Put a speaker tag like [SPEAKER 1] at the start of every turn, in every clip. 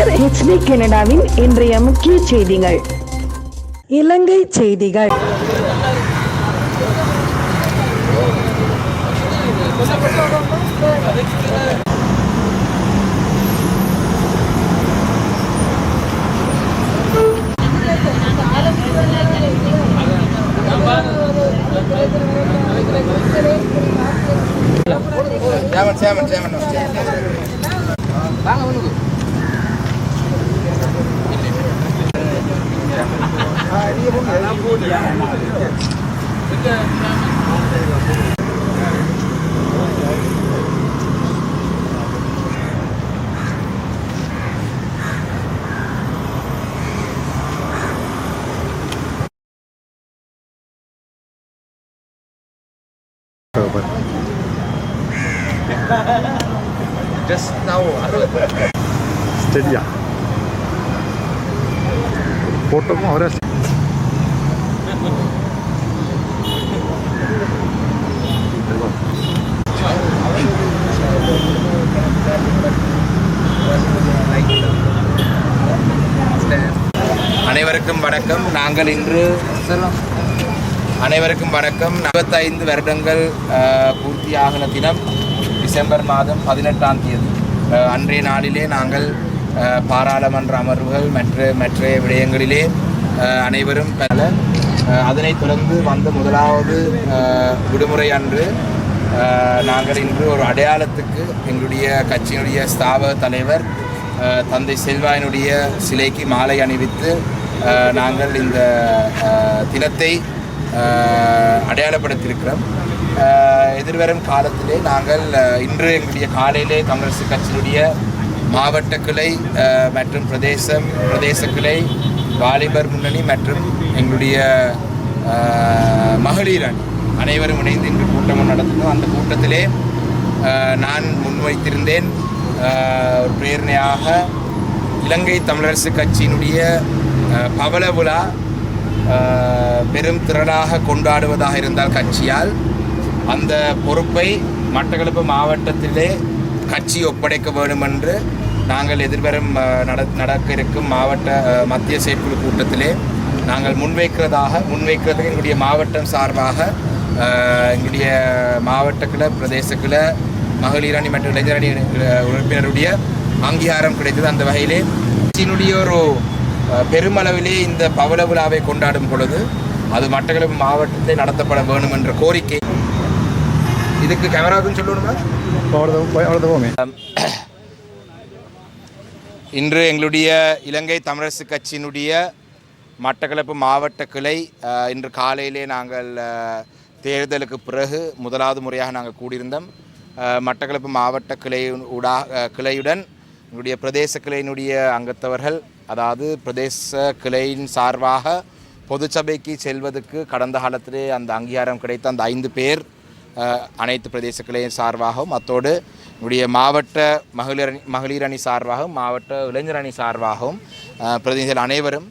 [SPEAKER 1] கலைஞர் HD கனடாவின் இன்றைய முக்கிய செய்திகள். இலங்கை செய்திகள்.
[SPEAKER 2] சேமன் சேமன் சேமன்
[SPEAKER 3] 这
[SPEAKER 2] 个. வணக்கம். நாங்கள் இன்று அனைவருக்கும் வணக்கம். இருபத்தைந்து வருடங்கள் பூர்த்தியாகின தினம் டிசம்பர் மாதம் பதினெட்டாம் தேதி. அன்றைய நாளிலே நாங்கள் பாராளுமன்ற அமர்வுகள் மற்ற மற்ற விடயங்களிலே அனைவரும் பெற அதனைத் தொடர்ந்து வந்த முதலாவது விடுமுறை அன்று நாங்கள் இன்று ஒரு அடையாளத்துக்கு எங்களுடைய கட்சியினுடைய ஸ்தாபக தலைவர் தந்தை செல்வாயினுடைய சிலைக்கு மாலை அணிவித்து நாங்கள் இந்த தினத்தை அடையாளப்படுத்தியிருக்கிறோம். எதிர்வரும் காலத்திலே நாங்கள் இன்று எங்களுடைய காலையிலே காங்கிரஸ் கட்சியினுடைய மாவட்ட கிளை மற்றும் பிரதேசம் பிரதேச கிளை வாலிபர் முன்னணி மற்றும் எங்களுடைய மகளிர் அணி அனைவரும் இணைந்து இன்று கூட்டம் நடத்தினோம். அந்த கூட்டத்திலே நான் முன்வைத்திருந்தேன் ஒரு பிரேரணையாக இலங்கை தமிழரசு கட்சியினுடைய பவள விழா பெரும் திரளாக கொண்டாடுவதாக இருந்தால் கட்சியால் அந்த பொறுப்பை மட்டக்களப்பு மாவட்டத்திலே கட்சி ஒப்படைக்க வேண்டும் என்று நாங்கள் எதிர்வரும் நட நடக்க இருக்கும் மாவட்ட மத்திய செயற்குழு கூட்டத்திலே நாங்கள் முன்வைக்கிறதாக முன்வைக்கிறதுக்கு எங்களுடைய மாவட்டம் சார்பாக எங்களுடைய மாவட்டக்கில் பிரதேசக்கில் மகளிர் அணி மற்றும் இளைஞரணி உறுப்பினருடைய அங்கீகாரம் கிடைத்தது. அந்த வகையிலே கட்சியினுடைய ஒரு பெருமளவிலே இந்த பவள விழாவை கொண்டாடும் பொழுது அது மட்டக்களப்பு மாவட்டத்தில் நடத்தப்பட வேண்டும் என்ற கோரிக்கை. இதுக்கு கேமராவுக்கும் சொல்லணுமா? இன்று எங்களுடைய இலங்கை தமிழரசு கட்சியினுடைய மட்டக்களப்பு மாவட்ட கிளை இன்று காலையிலே நாங்கள் தேர்தலுக்கு பிறகு முதலாவது முறையாக நாங்கள் கூடியிருந்தோம். மட்டக்களப்பு மாவட்ட கிளை ஊடா கிளையுடன் எங்களுடைய பிரதேச கிளையினுடைய அங்கத்தவர்கள் அதாவது பிரதேச கிளையின் சார்பாக பொதுச்சபைக்கு செல்வதற்கு கடந்த காலத்திலே அந்த அங்கீகாரம் கிடைத்த அந்த ஐந்து பேர் அனைத்து பிரதேச கிளையின் சார்பாகவும் அத்தோடு நம்முடைய மாவட்ட மகளிர் அணி மகளிர் அணி சார்பாகவும் மாவட்ட இளைஞர் அணி சார்பாகவும் பிரதிநிதிகள் அனைவரும்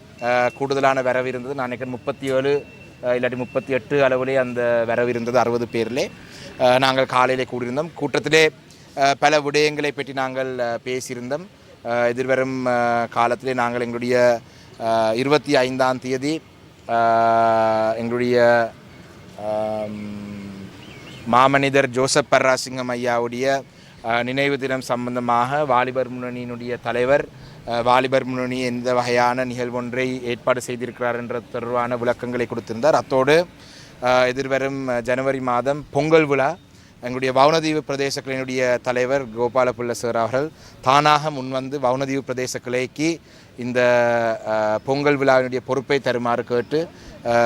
[SPEAKER 2] கூடுதலான வரவு இருந்தது. நான் நினைக்கிறேன் முப்பத்தி ஏழு இல்லாட்டி முப்பத்தி எட்டு அளவிலே அந்த வரவு இருந்தது அறுபது பேரிலே. நாங்கள் காலையிலே கூடியிருந்தோம். கூட்டத்திலே பல விடயங்களை பற்றி நாங்கள் பேசியிருந்தோம். எதிர்வரும் காலத்திலே நாங்கள் எங்களுடைய இருபத்தி ஐந்தாம் தேதி எங்களுடைய மாமனிதர் ஜோசப் பர்ராசிங்கம் ஐயாவுடைய நினைவு தினம் சம்பந்தமாக வாலிபர் முன்னணியினுடைய தலைவர் வாலிபர் முன்னணி எந்த வகையான நிகழ்வொன்றை ஏற்பாடு செய்திருக்கிறார் என்ற தொடர்பான விளக்கங்களை கொடுத்திருந்தார். அத்தோடு எதிர்வரும் ஜனவரி மாதம் பொங்கல் விழா எங்களுடைய வவுனதீவு பிரதேச கிளையினுடைய தலைவர் கோபாலபுள்ள சார் அவர்கள் தானாக முன்வந்து வவுனதீவு பிரதேச கிளைக்கு இந்த பொங்கல் விழாவினுடைய பொறுப்பை தருமாறு கேட்டு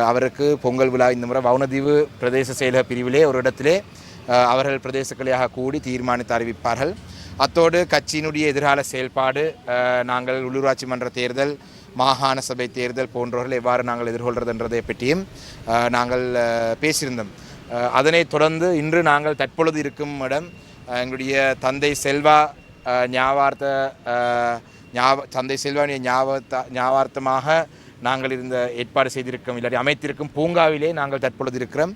[SPEAKER 2] அவருக்கு பொங்கல் விழா இந்த முறை வவுனதீவு பிரதேச செயலக பிரிவிலே ஒரு இடத்திலே அவர்கள் பிரதேச கிளையாக கூடி தீர்மானித்து அறிவிப்பார்கள். அத்தோடு கட்சியினுடைய எதிர்கால செயல்பாடு நாங்கள் உள்ளூராட்சி மன்ற தேர்தல் மாகாண சபை தேர்தல் போன்றவர்கள் எவ்வாறு நாங்கள் எதிர்கொள்கிறதுன்றதை பற்றியும் நாங்கள் பேசியிருந்தோம். அதனைத் தொடர்ந்து இன்று நாங்கள் தற்பொழுது இருக்கும் இடம் எங்களுடைய தந்தை செல்வா ஞாபார்த்த ஞாப தந்தை செல்வானிய ஞாபகத்த ஞாபார்த்தமாக நாங்கள் இருந்த ஏற்பாடு செய்திருக்கோம் இல்லாட்டி அமைத்திருக்கும் பூங்காவிலே நாங்கள் தற்பொழுது இருக்கிறோம்.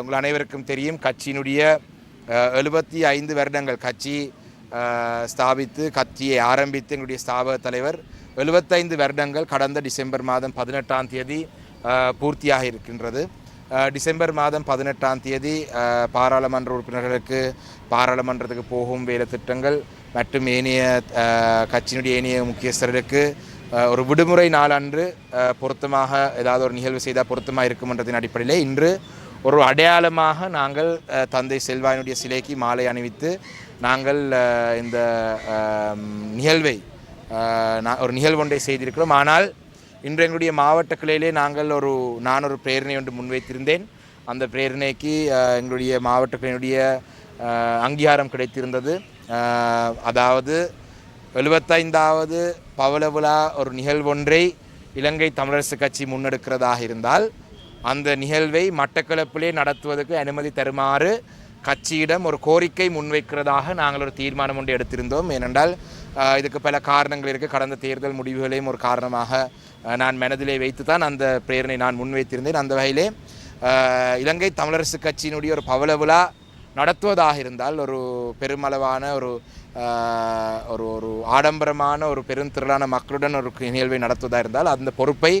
[SPEAKER 2] உங்கள் அனைவருக்கும் தெரியும் கட்சியினுடைய எழுபத்தி ஐந்து வருடங்கள் கட்சி ஸ்தாபித்து கட்சியை ஆரம்பித்து எங்களுடைய ஸ்தாபக தலைவர் எழுபத்தைந்து வருடங்கள் கடந்த டிசம்பர் மாதம் பதினெட்டாம் தேதி பூர்த்தியாக இருக்கின்றது டிசம்பர் மாதம் பதினெட்டாம் தேதி பாராளுமன்ற உறுப்பினர்களுக்கு பாராளுமன்றத்துக்கு போகும் வேலை திட்டங்கள் மற்றும் ஏனைய கட்சியினுடைய ஏனைய முக்கியஸ்தர்களுக்கு ஒரு விடுமுறை நாள் அன்று பொருத்தமாக ஏதாவது ஒரு நிகழ்வு செய்தால் பொருத்தமாக இருக்குமன்றத்தின் அடிப்படையில் இன்று ஒரு அடையாளமாக நாங்கள் தந்தை செல்வாயினுடைய சிலைக்கு மாலை அணிவித்து நாங்கள் இந்த நிகழ்வை ஒரு நிகழ்வு ஒன்றை செய்திருக்கிறோம். ஆனால் இன்று எங்களுடைய மாவட்ட கிளையிலே நாங்கள் ஒரு நான் ஒரு பிரேரணை ஒன்று முன்வைத்திருந்தேன். அந்த பிரேரணைக்கு எங்களுடைய மாவட்ட கிளையினுடைய அங்கீகாரம் கிடைத்திருந்தது. அதாவது எழுபத்தைந்தாவது பவள விழா ஒரு நிகழ்வொன்றை இலங்கை தமிழரசு கட்சி முன்னெடுக்கிறதாக இருந்தால் அந்த நிகழ்வை மட்டக்களப்பிலே நடத்துவதற்கு அனுமதி தருமாறு கட்சியிடம் ஒரு கோரிக்கை முன்வைக்கிறதாக நாங்கள் ஒரு தீர்மானம் ஒன்று எடுத்திருந்தோம். ஏனென்றால் இதுக்கு பல காரணங்கள் இருக்குது கடந்த தேர்தல் முடிவுகளையும் ஒரு காரணமாக நான் மனதிலே வைத்து தான் அந்த பிரேரணை நான் முன்வைத்திருந்தேன். அந்த வகையிலே இலங்கை தமிழரசு கட்சியினுடைய ஒரு பவள விழா நடத்துவதாக இருந்தால் ஒரு பெருமளவான ஒரு ஒரு ஒரு ஆடம்பரமான ஒரு பெருந்திரளான மக்களுடன் ஒரு நிகழ்வை நடத்துவதாக இருந்தால் அந்த பொறுப்பை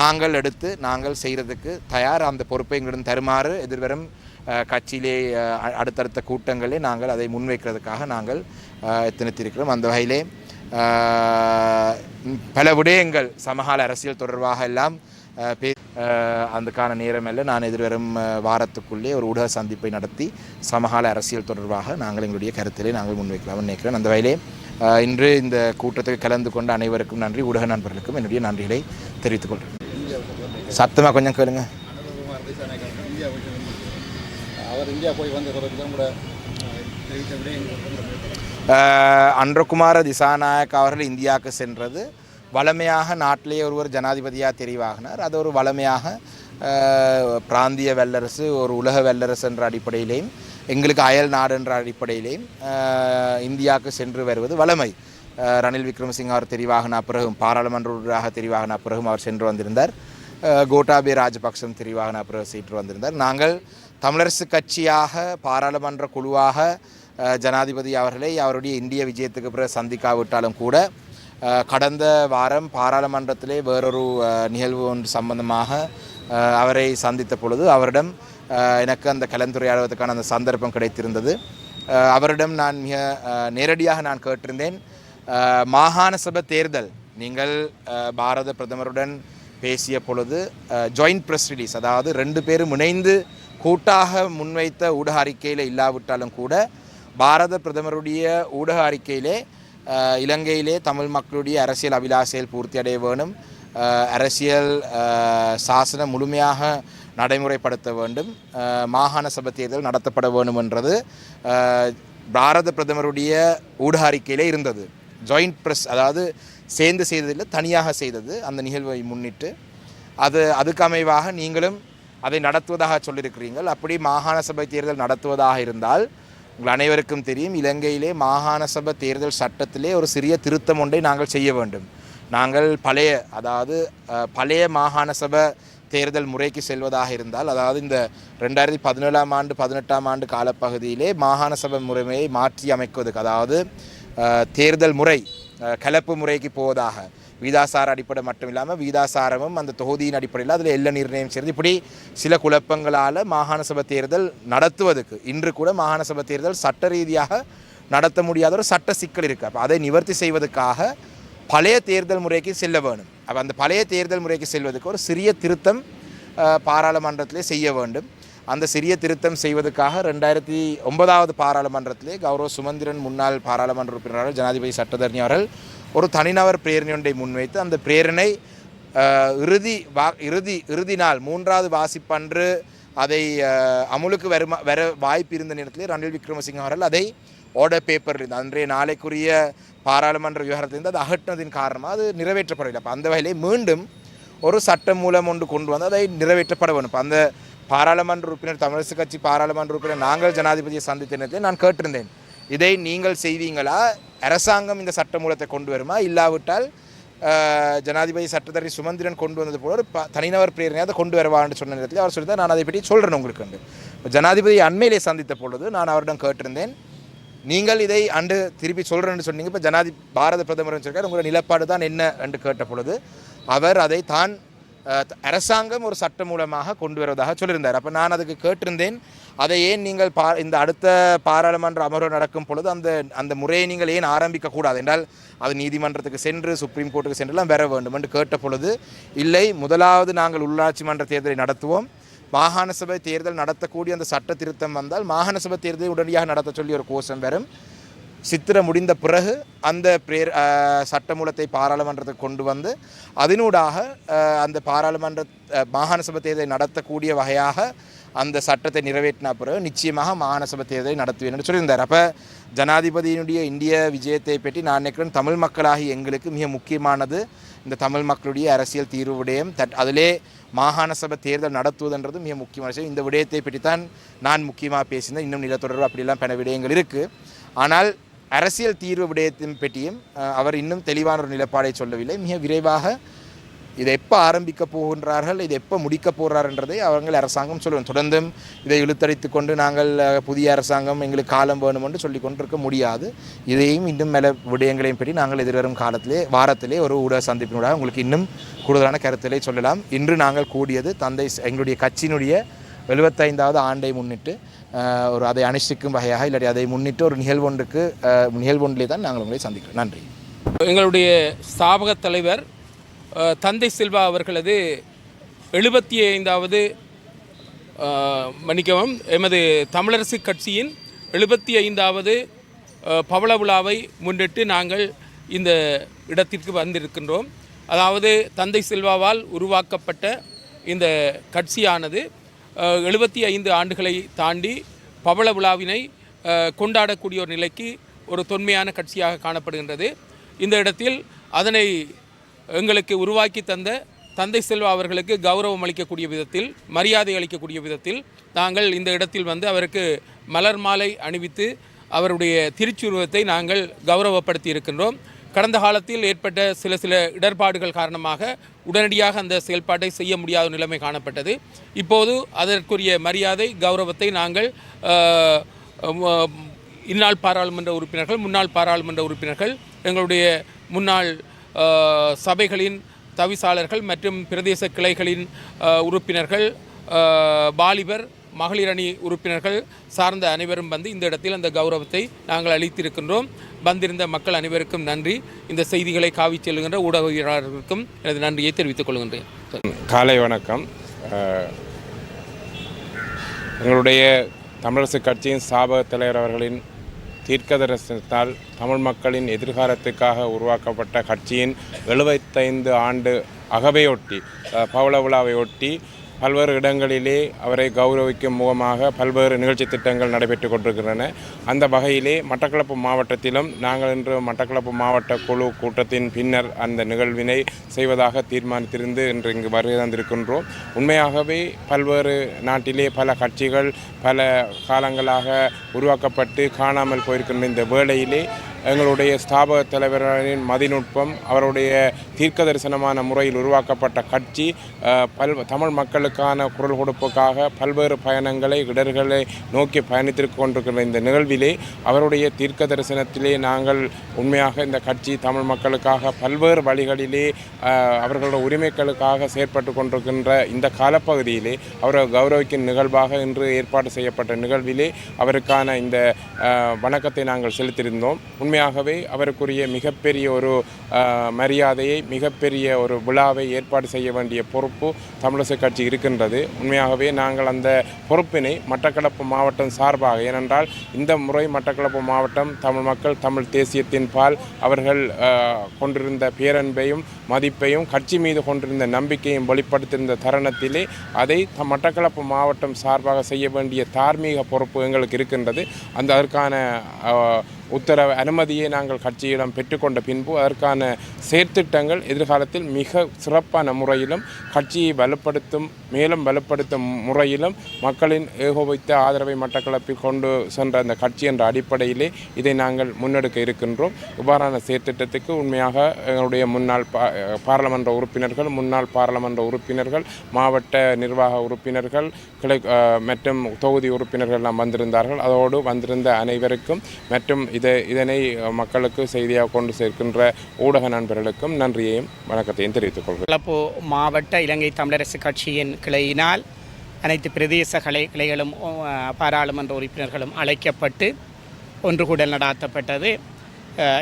[SPEAKER 2] நாங்கள் எடுத்து நாங்கள் செய்கிறதுக்கு தயார். அந்த பொறுப்பை எங்களிடம் தருமாறு எதிர்வரும் கட்சியிலே அடுத்தடுத்த கூட்டங்களே நாங்கள் அதை முன்வைக்கிறதுக்காக நாங்கள் திணித்திருக்கிறோம் அந்த வகையிலே பல விடயங்கள் சமகால அரசியல் தொடர்பாக எல்லாம் பே அதுக்கான நேரம் இல்லை நான் எதிர்வரும் வாரத்துக்குள்ளே ஒரு ஊடக சந்திப்பை நடத்தி சமகால அரசியல் தொடர்பாக நாங்கள் எங்களுடைய கருத்திலே நாங்கள் முன்வைக்கலாம்னு நினைக்கிறேன் அந்த வகையிலே இன்று இந்த கூட்டத்துக்கு கலந்து கொண்ட அனைவருக்கும் நன்றி. ஊடக நண்பர்களுக்கும் என்னுடைய நன்றிகளை தெரிவித்துக் கொள்கிறேன். சத்தமாக கொஞ்சம் கேளுங்க.
[SPEAKER 3] அவர் இந்தியா போய் வந்த கூட
[SPEAKER 2] அன்றகுமார திசாநாயக் அவர்கள் இந்தியாவுக்கு சென்றது. வளமையாக நாட்டிலேயே ஒருவர் ஜனாதிபதியாக தெரிவாகினார். அது ஒரு வளமையாக பிராந்திய வல்லரசு ஒரு உலக வல்லரசு என்ற அடிப்படையிலேயும் எங்களுக்கு அயல் நாடு என்ற அடிப்படையிலேயும் இந்தியாவுக்கு சென்று வருவது வளமை. ரணில் விக்ரமசிங்க அவர் தெரிவாகினா பிறகும் பாராளுமன்ற உறுப்பினராக தெரிவாகின பிறகும் அவர் சென்று வந்திருந்தார். கோட்டாபி கோட்டாபே ராஜபக்சம் தெரிவாகின பிறகு சென்று வந்திருந்தார். நாங்கள் தமிழரசு கட்சியாக பாராளுமன்ற குழுவாக ஜனாதிபதி அவர்களை அவருடைய இந்திய விஜயத்துக்கு பிறகு சந்திக்காவிட்டாலும் கூட கடந்த வாரம் பாராளுமன்றத்திலே வேறொரு நிகழ்வு ஒன்று சம்பந்தமாக அவரை சந்தித்த பொழுது அவரிடம் எனக்கு அந்த கலந்துரையாடுவதற்கான அந்த சந்தர்ப்பம் கிடைத்திருந்தது. அவரிடம் நான் மிக நேரடியாக நான் கேட்டிருந்தேன். மாகாண சபை தேர்தல் நீங்கள் பாரத பிரதமருடன் பேசிய பொழுது ஜாயிண்ட் ப்ரெஸ் ரிலீஸ் அதாவது ரெண்டு பேரும் இணைந்து கூட்டாக முன்வைத்த ஊடக அறிக்கையில் இல்லாவிட்டாலும் கூட பாரத பிரதமருடைய ஊடக அறிக்கையிலே இலங்கையிலே தமிழ் மக்களுடைய அரசியல் அபிலாசையில் பூர்த்தி அடைய வேணும் அரசியல் சாசனம் முழுமையாக நடைமுறைப்படுத்த வேண்டும். மாகாண சபை தேர்தல் நடத்தப்பட வேண்டும் என்றது பாரத பிரதமருடைய ஊடக அறிக்கையிலே இருந்தது. ஜாயிண்ட் ப்ரெஸ் அதாவது சேர்ந்து செய்ததில்லை தனியாக செய்தது அந்த நிகழ்வை முன்னிட்டு. அது அதுக்கு அமைவாக நீங்களும் அதை நடத்துவதாக சொல்லியிருக்கிறீர்கள். அப்படி மாகாண சபை தேர்தல் நடத்துவதாக இருந்தால் உங்கள் அனைவருக்கும் தெரியும் இலங்கையிலே மாகாண சபை தேர்தல் சட்டத்திலே ஒரு சிறிய திருத்தம் ஒன்றை நாங்கள் செய்ய வேண்டும். நாங்கள் பழைய அதாவது பழைய மாகாண சபை தேர்தல் முறைக்கு செல்வதாக இருந்தால் அதாவது இந்த ரெண்டாயிரத்தி பதினேழாம் ஆண்டு பதினெட்டாம் ஆண்டு காலப்பகுதியிலே மாகாண சபை முறைமையை மாற்றி அமைக்குவதுக்கு அதாவது தேர்தல் முறை கலப்பு முறைக்கு போவதாக வீதாசார அடிப்படை மட்டும் இல்லாமல் வீதாசாரமும் அந்த தொகுதியின் அடிப்படையில் அதில் எல்ல நிர்ணயம் செய்கிறது இப்படி சில குழப்பங்களால் மாகாண சபை தேர்தல் நடத்துவதற்கு இன்று கூட மாகாண சபை தேர்தல் சட்ட ரீதியாக நடத்த முடியாத ஒரு சட்ட சிக்கல் இருக்குது அப்போ அதை நிவர்த்தி செய்வதற்காக பழைய தேர்தல் முறைக்கு செல்ல வேணும் அப்போ அந்த பழைய தேர்தல் முறைக்கு செல்வதற்கு ஒரு சிறிய திருத்தம் பாராளுமன்றத்திலே செய்ய வேண்டும். அந்த சிறிய திருத்தம் செய்வதற்காக ரெண்டாயிரத்தி ஒன்பதாவது பாராளுமன்றத்திலே கௌரவ சுமந்திரன் முன்னாள் பாராளுமன்ற உறுப்பினர்கள் ஜனாதிபதி சட்டத்தரணி அவர்கள் ஒரு தனிநபர் பிரேரணை ஒன்றை முன்வைத்து அந்த பிரேரணை இறுதி வா இறுதி இறுதி நாள் மூன்றாவது வாசிப்பன்று அதை அமுலுக்கு வருமா வர வாய்ப்பு இருந்த நேரத்தில் ரணில் விக்ரமசிங்க அவர்கள் அதை ஆர்டர் பேப்பரில் அன்றைய நாளைக்குரிய பாராளுமன்ற விவகாரத்திலிருந்து அது அகற்றினதின் காரணமாக அது நிறைவேற்றப்படவில்லை. அப்போ அந்த வகையிலே மீண்டும் ஒரு சட்டம் மூலம் ஒன்று கொண்டு வந்து அதை நிறைவேற்றப்பட வேணும் அந்த பாராளுமன்ற உறுப்பினர் தமிழரசு கட்சி பாராளுமன்ற உறுப்பினர் நாங்கள் ஜனாதிபதியை சந்தித்த நேரத்தில் நான் கேட்டிருந்தேன். இதை நீங்கள் செய்வீங்களா? அரசாங்கம் இந்த சட்டமூலத்தை கொண்டு வருமா? இல்லாவிட்டால் ஜனாதிபதி சட்டத்தரி சுமந்திரன் கொண்டு வந்தது போல ஒரு தனிநபர் பிரேரணையை அதை கொண்டு வருவான்னு சொன்ன நேரத்தில் அவர் சொல்லியிருந்தார். நான் அதை பற்றி சொல்கிறேன் உங்களுக்கு ஜனாதிபதி அண்மையிலே சந்தித்த பொழுது நான் அவரிடம் கேட்டிருந்தேன் நீங்கள் இதை அன்று திருப்பி சொல்கிறேன்னு சொன்னீங்க. இப்போ ஜனாதி பாரத பிரதமர் சொல்லியிருக்கார் உங்களோட நிலப்பாடு தான் என்ன? என்று கேட்ட பொழுது அவர் அதை தான் அரசாங்கம் ஒரு சட்டம் மூலமாக கொண்டு வருவதாக சொல்லியிருந்தார். அப்போ நான் அதுக்கு கேட்டிருந்தேன் அதை ஏன் நீங்கள் பா இந்த அடுத்த பாராளுமன்ற அமர்வு நடக்கும் பொழுது அந்த அந்த முறையை நீங்கள் ஏன் ஆரம்பிக்கக்கூடாது என்றால் அது நீதிமன்றத்துக்கு சென்று சுப்ரீம் கோர்ட்டுக்கு சென்றுலாம் பெற வேண்டும் என்று கேட்ட பொழுது இல்லை முதலாவது நாங்கள் உள்ளாட்சி மன்ற தேர்தலை நடத்துவோம். மாகாண சபை தேர்தல் நடத்தக்கூடிய அந்த சட்ட திருத்தம் வந்தால் மாகாண சபை தேர்தலை உடனடியாக நடத்த சொல்லி ஒரு கோஷம் வரும். சித்திரை முடிந்த பிறகு அந்த பிரேர் சட்டமூலத்தை பாராளுமன்றத்துக்கு கொண்டு வந்து அதனூடாக அந்த பாராளுமன்ற மாகாண சபை தேர்தலை நடத்தக்கூடிய வகையாக அந்த சட்டத்தை நிறைவேற்றின பிறகு நிச்சயமாக மாகாண சபை தேர்தலை நடத்துவேன் என்று சொல்லியிருந்தார். அப்போ ஜனாதிபதியினுடைய இந்திய விஜயத்தை பற்றி நான் நினைக்கிறேன் தமிழ் மக்களாகி எங்களுக்கு மிக முக்கியமானது இந்த தமிழ் மக்களுடைய அரசியல் தீர்வு விடயம். தட் அதிலே மாகாண சபை தேர்தல் நடத்துவதுன்றது மிக முக்கியமான விஷயம். இந்த விடயத்தை பற்றி தான் நான் முக்கியமாக பேசினேன் இன்னும் நிலத்தொடர்பு அப்படிலாம் பல விடயங்கள் இருக்குது ஆனால் அரசியல் தீர்வு விடயத்தின் பற்றியும் அவர் இன்னும் தெளிவான ஒரு நிலப்பாடை சொல்லவில்லை. மிக விரைவாக இதை எப்போ ஆரம்பிக்க போகின்றார்கள் இதை எப்போ முடிக்க போகிறார்ன்றதை அவர்கள் அரசாங்கம் சொல்லுவோம் தொடர்ந்தும் இதை இழுத்தடித்து கொண்டு நாங்கள் புதிய அரசாங்கம் எங்களுக்கு காலம் வேணும் என்று சொல்லி கொண்டிருக்க முடியாது. இதையும் இன்னும் மேல விடயங்களையும் பற்றி நாங்கள் எதிர்வரும் காலத்திலே வாரத்திலே ஒரு ஊடக சந்திப்பினூடாக உங்களுக்கு இன்னும் கூடுதலான கருத்துக்களை சொல்லலாம். இன்று நாங்கள் கூடியது தந்தை எங்களுடைய கட்சியினுடைய எழுபத்தைந்தாவது ஆண்டை முன்னிட்டு ஒரு அதை அனுஷ்டிக்கும் வகையாக இல்லாட்டி அதை முன்னிட்டு ஒரு நிகழ்வொன்றுக்கு நிகழ்வு நிகழ்வொன்றிலே தான் நாங்கள் உங்களை சந்திக்கிறோம். நன்றி.
[SPEAKER 4] எங்களுடைய ஸ்தாபக தலைவர் தந்தை செல்வா அவர்களது எழுபத்தி ஐந்தாவது மன்னிக்கவும் எமது தமிழரசு கட்சியின் எழுபத்தி ஐந்தாவது பவள விழாவை முன்னிட்டு நாங்கள் இந்த இடத்திற்கு வந்திருக்கின்றோம். அதாவது தந்தை செல்வாவால் உருவாக்கப்பட்ட இந்த கட்சியானது எழுபத்தி ஐந்து ஆண்டுகளை தாண்டி பவள விழாவினை கொண்டாடக்கூடிய ஒரு நிலைக்கு ஒரு தொன்மையான கட்சியாக காணப்படுகின்றது. இந்த இடத்தில் அதனை எங்களுக்கு உருவாக்கி தந்த தந்தை செல்வா அவர்களுக்கு கௌரவம் அளிக்கக்கூடிய விதத்தில் மரியாதை அளிக்கக்கூடிய விதத்தில் நாங்கள் இந்த இடத்தில் வந்து அவருக்கு மலர் மாலை அணிவித்து அவருடைய திருச்சுருவத்தை நாங்கள் கௌரவப்படுத்தி இருக்கின்றோம். கடந்த காலத்தில் ஏற்பட்ட சில சில இடர்பாடுகள் காரணமாக உடனடியாக அந்த செயல்பாட்டை செய்ய முடியாத நிலைமை காணப்பட்டது. இப்போது அதற்குரிய மரியாதை கௌரவத்தை நாங்கள் இந்நாள் பாராளுமன்ற உறுப்பினர்கள் முன்னாள் பாராளுமன்ற உறுப்பினர்கள் எங்களுடைய முன்னாள் சபைகளின் தவிசாளர்கள் மற்றும் பிரதேச கிளைகளின் உறுப்பினர்கள் வாலிபர் மகளிர் அணி உறுப்பினர்கள் சார்ந்த அனைவரும் வந்து இந்த இடத்தில் அந்த கௌரவத்தை நாங்கள் அளித்திருக்கின்றோம். வந்திருந்த மக்கள் அனைவருக்கும் நன்றி. இந்த செய்திகளை காவி செல்கின்ற ஊடகவியலாளர்களுக்கும் எனது நன்றியை தெரிவித்துக் கொள்கின்றேன்.
[SPEAKER 5] காலை வணக்கம். எங்களுடைய தமிழரசு கட்சியின் சாபக தலைவர் அவர்களின் தீர்க்கதரிசனத்தால் தமிழ் மக்களின் எதிர்காலத்துக்காக உருவாக்கப்பட்ட கட்சியின் எழுபத்தைந்து ஆண்டு அகவையொட்டி அஹ், பவள விழாவையொட்டி பல்வேறு இடங்களிலே அவரை கௌரவிக்கும் முகமாக பல்வேறு நிகழ்ச்சி திட்டங்கள் நடைபெற்று கொண்டிருக்கின்றன. அந்த வகையிலே மட்டக்களப்பு மாவட்டத்திலும் நாங்கள் இன்று மட்டக்களப்பு மாவட்ட குழு கூட்டத்தின் பின்னர் அந்த நிகழ்வினை செய்வதாக தீர்மானித்திருந்து இன்று இங்கு வருகை தந்திருக்கின்றோம். உண்மையாகவே பல்வேறு நாட்டிலே பல கட்சிகள் பல காலங்களாக உருவாக்கப்பட்டு காணாமல் போயிருக்கின்ற இந்த வேளையிலே எங்களுடைய ஸ்தாபக தலைவரின் மதிநுட்பம் அவருடைய தீர்க்க தரிசனமான முறையில் உருவாக்கப்பட்ட கட்சி பல் தமிழ் மக்களுக்கான குரல் கொடுப்புக்காக பல்வேறு பயணங்களை இடர்களை நோக்கி பயணித்திற்கு கொண்டிருக்கிற இந்த நிகழ்விலே அவருடைய தீர்க்க தரிசனத்திலே நாங்கள் உண்மையாக இந்த கட்சி தமிழ் மக்களுக்காக பல்வேறு வழிகளிலே அவர்களோட உரிமைகளுக்காக செயற்பட்டு கொண்டிருக்கின்ற இந்த காலப்பகுதியிலே அவரை கௌரவிக்கும் நிகழ்வாக இன்று ஏற்பாடு செய்யப்பட்ட நிகழ்விலே அவருக்கான இந்த வணக்கத்தை நாங்கள் செலுத்தியிருந்தோம். உண்மையாகவே அவருக்குரிய மிகப்பெரிய ஒரு மரியாதையை மிகப்பெரிய ஒரு விழாவை ஏற்பாடு செய்ய வேண்டிய பொறுப்பு தமிழிசை கட்சி இருக்கின்றது. உண்மையாகவே நாங்கள் அந்த பொறுப்பினை மட்டக்களப்பு மாவட்டம் சார்பாக ஏனென்றால் இந்த முறை மட்டக்களப்பு மாவட்டம் தமிழ் மக்கள் தமிழ் தேசியத்தின் பால் அவர்கள் கொண்டிருந்த பேரன்பையும் மதிப்பையும் கட்சி மீது கொண்டிருந்த நம்பிக்கையும் வெளிப்படுத்தியிருந்த தருணத்திலே அதை த- மட்டக்களப்பு மாவட்டம் சார்பாக செய்ய வேண்டிய தார்மீக பொறுப்பு எங்களுக்கு இருக்கின்றது. அந்த அதற்கான உத்தரவு அனுமதியை நாங்கள் கட்சியிடம் பெற்றுக்கொண்ட பின்பு அதற்கான செயற்திட்டங்கள் எதிர்காலத்தில் மிக சிறப்பான முறையிலும் கட்சியை வலுப்படுத்தும் மேலும் வலுப்படுத்தும் முறையிலும் மக்களின் ஏகோபித்த ஆதரவை மட்டக்களப்பில் கொண்டு சென்ற அந்த கட்சி என்ற அடிப்படையிலே இதை நாங்கள் முன்னெடுக்க இருக்கின்றோம். இவ்வாறான செயற்திட்டத்துக்கு உண்மையாக எங்களுடைய முன்னாள் பா பாராளுமன்ற உறுப்பினர்கள் முன்னாள் பாராளுமன்ற உறுப்பினர்கள் மாவட்ட நிர்வாக உறுப்பினர்கள் கிளை மற்றும் தொகுதி உறுப்பினர்கள் எல்லாம் வந்திருந்தார்கள். அதோடு வந்திருந்த அனைவருக்கும் மற்றும் இதை இதனை மக்களுக்கு செய்தியாக கொண்டு சேர்க்கின்ற ஊடக நண்பர்களுக்கும் நன்றியையும் வணக்கத்தையும் தெரிவித்துக் கொள்கிறேன்.
[SPEAKER 6] மாவட்ட இலங்கை தமிழரசு கட்சியின் கிளையினால் அனைத்து பிரதேச கலை கிளைகளும் பாராளுமன்ற உறுப்பினர்களும் அழைக்கப்பட்டு ஒன்று கூடல் நடாத்தப்பட்டது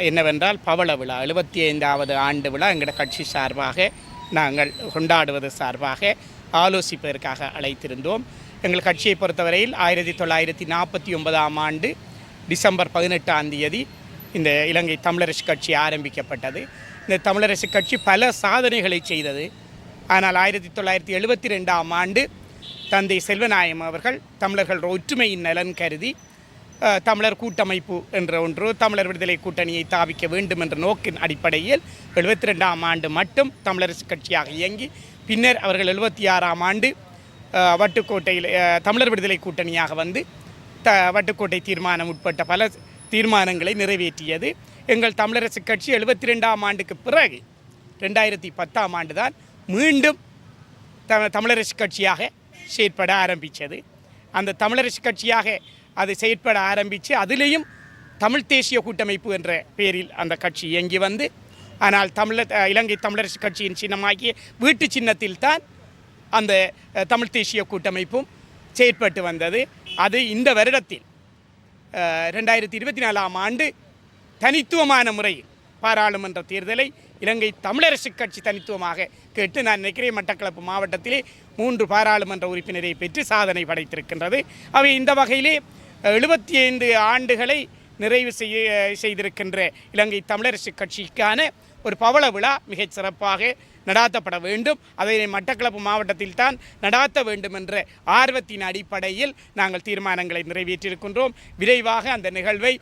[SPEAKER 6] என்னவென்றால் பவள விழா எழுபத்தி ஐந்தாவது ஆண்டு விழா எங்களோட கட்சி சார்பாக நாங்கள் கொண்டாடுவது சார்பாக ஆலோசிப்பதற்காக அழைத்திருந்தோம். எங்கள் கட்சியை பொறுத்தவரையில் ஆயிரத்தி தொள்ளாயிரத்தி நாற்பத்தி ஒன்பதாம் ஆண்டு டிசம்பர் பதினெட்டாம் தேதி இந்த இலங்கை தமிழரசு கட்சி ஆரம்பிக்கப்பட்டது. இந்த தமிழரசு கட்சி பல சாதனைகளை செய்தது. ஆனால் ஆயிரத்தி தொள்ளாயிரத்தி எழுபத்தி ரெண்டாம் ஆண்டு தந்தை செல்வநாயகம் அவர்கள் தமிழர்கள் ஒற்றுமையின் நலன் கருதி தமிழர் கூட்டமைப்பு என்ற ஒன்று தமிழர் விடுதலை கூட்டணியை தாவிக்க வேண்டும் என்ற நோக்கின் அடிப்படையில் எழுபத்தி ரெண்டாம் ஆண்டு மட்டும் தமிழரசு கட்சியாக இயங்கி பின்னர் அவர்கள் எழுபத்தி ஆறாம் ஆண்டு வட்டுக்கோட்டையில் தமிழர் விடுதலை கூட்டணியாக வந்து த வட்டுக்கோட்டை தீர்மானம் உட்பட்ட பல தீர்மானங்களை நிறைவேற்றியது. எங்கள் தமிழரசு கட்சி எழுபத்தி ரெண்டாம் ஆண்டுக்கு பிறகு ரெண்டாயிரத்தி பத்தாம் ஆண்டு தான் மீண்டும் த தமிழரசு கட்சியாக செயற்பட ஆரம்பித்தது. அந்த தமிழரசு கட்சியாக அது செயற்பட ஆரம்பித்து அதிலேயும் தமிழ் தேசிய கூட்டமைப்பு என்ற பெயரில் அந்த கட்சி இயங்கி வந்து ஆனால் தமிழர் இலங்கை தமிழரசு கட்சியின் சின்னமாகிய வீட்டு சின்னத்தில் தான் அந்த தமிழ் தேசிய கூட்டமைப்பும் செயற்பட்டு வந்தது. அது இந்த வருடத்தில் ரெண்டாயிரத்தி இருபத்தி நாலாம் ஆண்டு தனித்துவமான முறையில் பாராளுமன்ற தேர்தலை இலங்கை தமிழரசு கட்சி தனித்துவமாக கேட்டு நான் நினைக்கிறேன் மட்டக்களப்பு மாவட்டத்திலே மூன்று பாராளுமன்ற உறுப்பினரை பெற்று சாதனை படைத்திருக்கின்றது. அவை இந்த வகையிலே எழுபத்தி ஐந்து ஆண்டுகளை நிறைவு செய்ய செய்திருக்கின்ற இலங்கை தமிழரசு கட்சிக்கான ஒரு பவள விழா மிகச் சிறப்பாக நடாத்தப்பட வேண்டும். அதை மட்டக்களப்பு மாவட்டத்தில் தான் நடாத்த வேண்டும் என்ற ஆர்வத்தின் அடிப்படையில் நாங்கள் தீர்மானங்களை நிறைவேற்றியிருக்கின்றோம். விரைவாக அந்த நிகழ்வை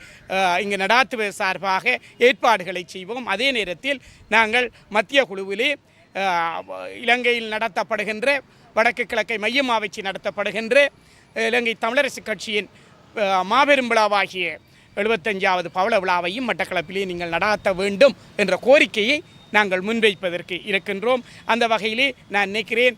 [SPEAKER 6] இங்கு நடாத்துவது சார்பாக ஏற்பாடுகளை செய்வோம். அதே நேரத்தில் நாங்கள் மத்திய குழுவிலே இலங்கையில் நடத்தப்படுகின்ற வடக்கு கிழக்கை மையமாக வச்சு நடத்தப்படுகின்ற இலங்கை தமிழரசு கட்சியின் மாபெரும் விழாவாகிய எழுபத்தஞ்சாவது பவள விழாவையும் மட்டக்களப்பிலே நீங்கள் நடாத்த வேண்டும் என்ற கோரிக்கையை நாங்கள் முன்வைப்பதற்கு இருக்கின்றோம். அந்த வகையிலே நான் நினைக்கிறேன்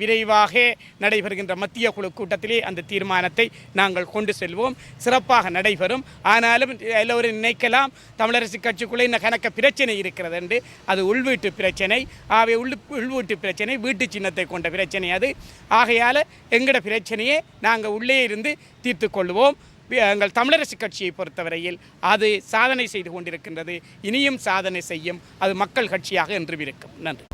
[SPEAKER 6] விரைவாக நடைபெறுகின்ற மத்திய குழு கூட்டத்திலே அந்த தீர்மானத்தை நாங்கள் கொண்டு செல்வோம். சிறப்பாக நடைபெறும். ஆனாலும் எல்லோரும் நினைக்கலாம் தமிழரசு கட்சிக்குள்ளே இந்த கணக்க பிரச்சனை இருக்கிறது என்று. அது உள்வீட்டு பிரச்சனை. ஆகவே உள் உள்வீட்டு பிரச்சனை வீட்டு சின்னத்தை கொண்ட பிரச்சனை அது. ஆகையால் எங்களோட பிரச்சனையை நாங்கள் உள்ளே இருந்து தீர்த்து கொள்வோம். எங்கள் தமிழரசு கட்சியை பொறுத்தவரையில் அது சாதனை செய்து கொண்டிருக்கின்றது. இனியும் சாதனை செய்யும் அது மக்கள் கட்சியாக என்றும் இருக்கும். நன்றி.